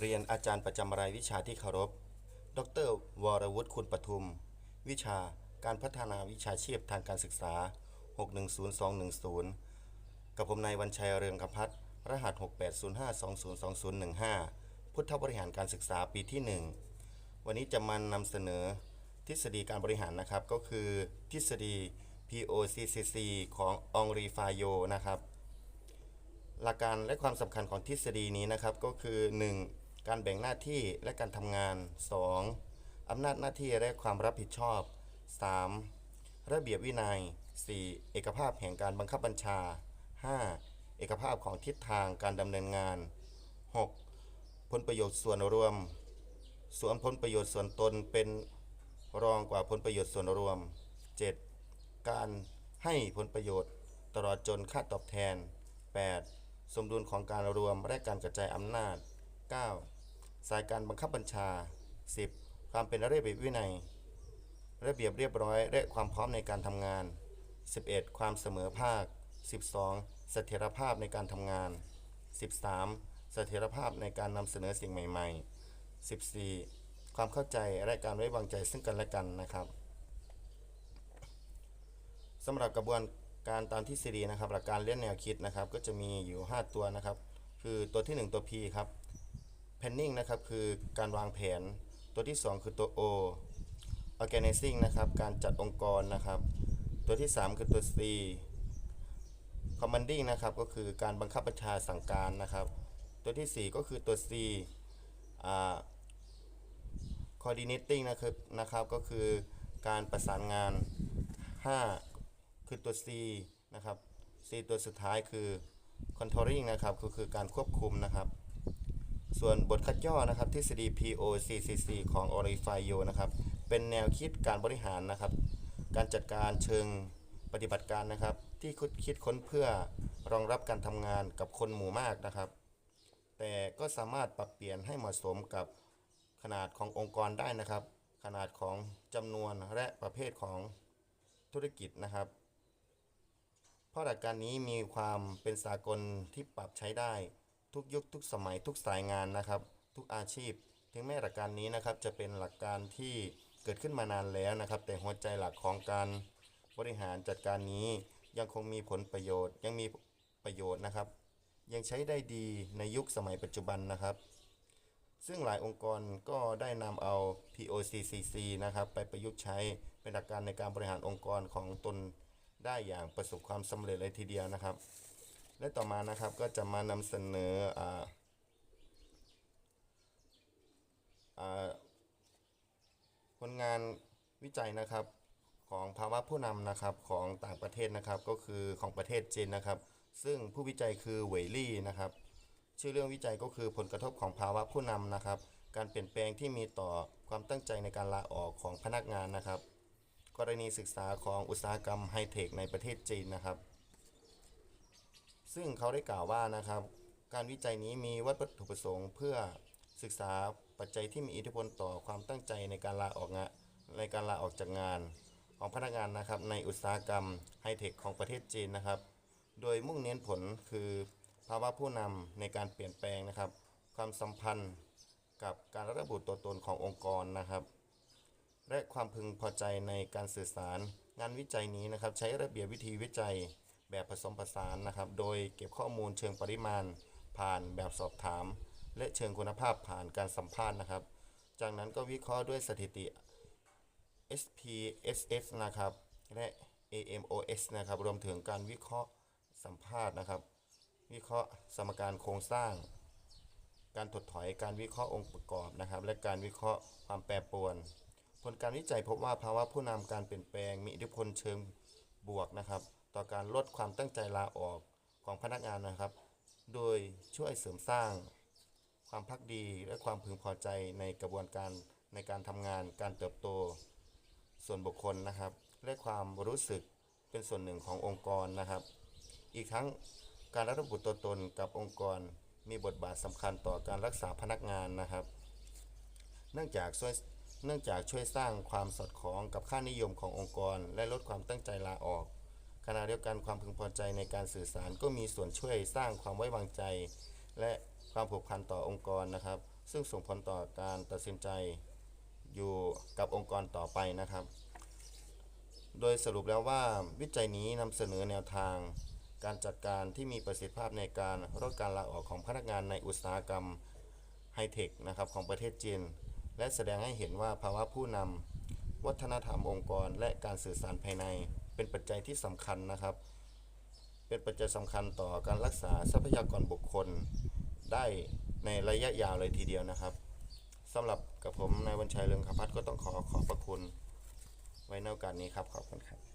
เรียนอาจารย์ประจำรายวิชาที่เคารพ ดร วรวุฒิคุณปทุม วิชาการพัฒนาวิชาชีพทางการศึกษา 610210 กับผมนายวันชัยเรืองกพัฒน์รหัส 6805202015 พุทธบริหารการศึกษาปีที่ 1 วันนี้จะมานำเสนอ ทฤษฎีการบริหารนะครับก็คือทฤษฎี POCCC ขององรีฟาโยนะครับหลักการและความสำคัญของทฤษฎีนี้นะครับก็คือ 1. การแบ่งหน้าที่และการทำงาน 2. อำนาจหน้าที่และความรับผิดชอบ 3. ระเบียบวินัย 4. เอกภาพแห่งการบังคับบัญชา 5. เอกภาพของทิศทางการดำเนินงาน 6. ผลประโยชน์ส่วนรวม ส่วนผลประโยชน์ส่วนตนเป็นรองกว่าผลประโยชน์ส่วนรวม 7. การให้ผลประโยชน์ตลอดจนค่าตอบแทน 8. สมดุลของการรวมและการกระจายอำนาจ 9. สายการบังคับบัญชา 10. ความเป็นระเบียบวินัย ระเบียบเรียบร้อย และความพร้อมในการทำงาน 11. ความเสมอภาค 12. เสถียรภาพในการทำงาน 13. เสถียรภาพในการนำเสนอสิ่งใหม่ ๆ 14. ความเข้าใจและการไว้วางใจซึ่งกันและกันนะครับสำหรับกระบวนการตามทฤษฎีนะครับ หลักการเลียนแนวคิดนะครับ ก็จะมีอยู่ 5 ตัวนะครับ คือตัวที่ 1 ตัว P ครับ planning นะครับคือการวางแผน ตัวที่ 2 คือตัว O organizing นะครับการจัดองค์กรนะครับ ตัวที่ 3 คือตัว C commanding นะครับก็คือการบังคับบัญชาสั่งการนะครับ ตัวที่ 4 ก็คือตัว C อ่า coordinating นะครับนะครับก็คือการประสานงาน 5 คือตัว C นะครับ C ตัวสุดท้ายคือ controlling นะครับก็คือการควบคุมนะครับ ส่วนบทคัดย่อนะครับทฤษฎี POCCC ของ o r i f i o นะครับเป็นแนวคิดการบริหารนะครับ การจัดการเชิงปฏิบัติการนะครับ ที่คิดคิดค้นเพื่อรองรับการทำงานกับคนหมู่มากนะครับ แต่ก็สามารถปรับเปลี่ยนให้เหมาะสมกับขนาดขององค์กรได้นะครับ ขนาดของจำนวนและประเภทของธุรกิจนะครับเพราะหลักการนี้มีความเป็นสากลที่ปรับใช้ได้ ทุกยุคทุกสมัยทุกสายงานนะครับ ทุกอาชีพ ถึงแม้หลักการนี้นะครับจะเป็นหลักการที่เกิดขึ้นมานานแล้วนะครับ แต่หัวใจหลักของการบริหารจัดการนี้ยังคงมีผลประโยชน์ ยังมีประโยชน์นะครับ ยังใช้ได้ดีในยุคสมัยปัจจุบันนะครับ ซึ่งหลายองค์กรก็ได้นำเอา POCCC นะครับไปประยุกต์ใช้เป็นหลักการในการบริหารองค์กรของตนได้อย่างประสบความสำเร็จเลยทีเดียวนะครับ และต่อมานะครับก็จะมานำเสนออ่าผลงานวิจัยนะครับของภาวะผู้นำนะครับของต่างประเทศนะครับก็คือของประเทศจีนนะครับ ซึ่งผู้วิจัยคือเวยลี่นะครับ ชื่อเรื่องวิจัยก็คือผลกระทบของภาวะผู้นำนะครับ การเปลี่ยนแปลงที่มีต่อความตั้งใจในการลาออกของพนักงานนะครับ กรณีศึกษาของอุตสาหกรรมไฮเทคในประเทศจีนนะครับ ซึ่งเขาได้กล่าวว่านะครับ การวิจัยนี้มีวัตถุประสงค์ เพื่อศึกษาปัจจัยที่มีอิทธิพลต่อความตั้งใจในการลาออกงานในการลาออกจากงาน ของพนักงานนะครับในอุตสาหกรรมไฮเทคของประเทศจีนนะครับ โดยมุ่งเน้นผลคือ ภาวะผู้นำในการเปลี่ยนแปลงนะครับ ความสัมพันธ์กับการระบุตัวตนขององค์กรนะครับ และความพึงพอใจในการสื่อสารงานวิจัยนี้นะครับ ใช้ระเบียบวิธีวิจัย แบบผสมผสานนะครับ โดยเก็บข้อมูลเชิงปริมาณ ผ่านแบบสอบถาม และเชิงคุณภาพผ่านการสัมภาษณ์นะครับ จากนั้นก็วิเคราะห์ด้วยสถิติ SPSS นะครับ และ AMOS นะครับ รวมถึงการวิเคราะห์สัมภาษณ์นะครับ วิเคราะห์สมการโครงสร้าง การถดถอยการวิเคราะห์องค์ประกอบนะครับ และการวิเคราะห์ความแปรปรวน ผลการวิจัยพบว่าภาวะผู้นำการเปลี่ยนแปลงมีอิทธิพลเชิงบวกนะครับ ต่อการลดความตั้งใจลาออกของพนักงานนะครับ โดยช่วยเสริมสร้าง ความพักดีและความพึงพอใจในกระบวนการในการทำงาน การเติบโต ส่วนบุคคลนะครับ และความรู้สึกเป็นส่วนหนึ่งขององค์กรนะครับ อีกทั้งการระบุตัวตนกับองค์กรมีบทบาทสำคัญต่อการรักษาพนักงานนะครับ เนื่องจากช่วยเนื่องจากช่วยสร้างความสอดคล้องกับค่านิยมขององค์กร และลดความตั้งใจลาออก ขณะเดียวกันความพึงพอใจในการสื่อสารก็มีส่วนช่วยสร้างความไว้วางใจ และความผูกพันต่อองค์กรนะครับ ซึ่งส่งผลต่อการตัดสินใจอยู่กับองค์กรต่อไปนะครับ โดยสรุปแล้วว่าวิจัยนี้นำเสนอแนวทาง การจัดการที่มีประสิทธิภาพในการลดการลาออกของพนักงานในอุตสาหกรรมไฮเทคนะครับของประเทศจีนและแสดงให้เห็นว่าภาวะผู้นำวัฒนธรรมองค์กรและการสื่อสารภายใน เป็นปัจจัยที่สำคัญนะครับ เป็นปัจจัยสำคัญต่อการรักษาทรัพยากรบุคคลได้ในระยะยาวเลยทีเดียวนะครับสำหรับกับผมนายวันชัยเรืองคพัฒน์ก็ต้องขอขอบพระคุณไว้ในโอกาสนี้ครับ ขอบคุณครับ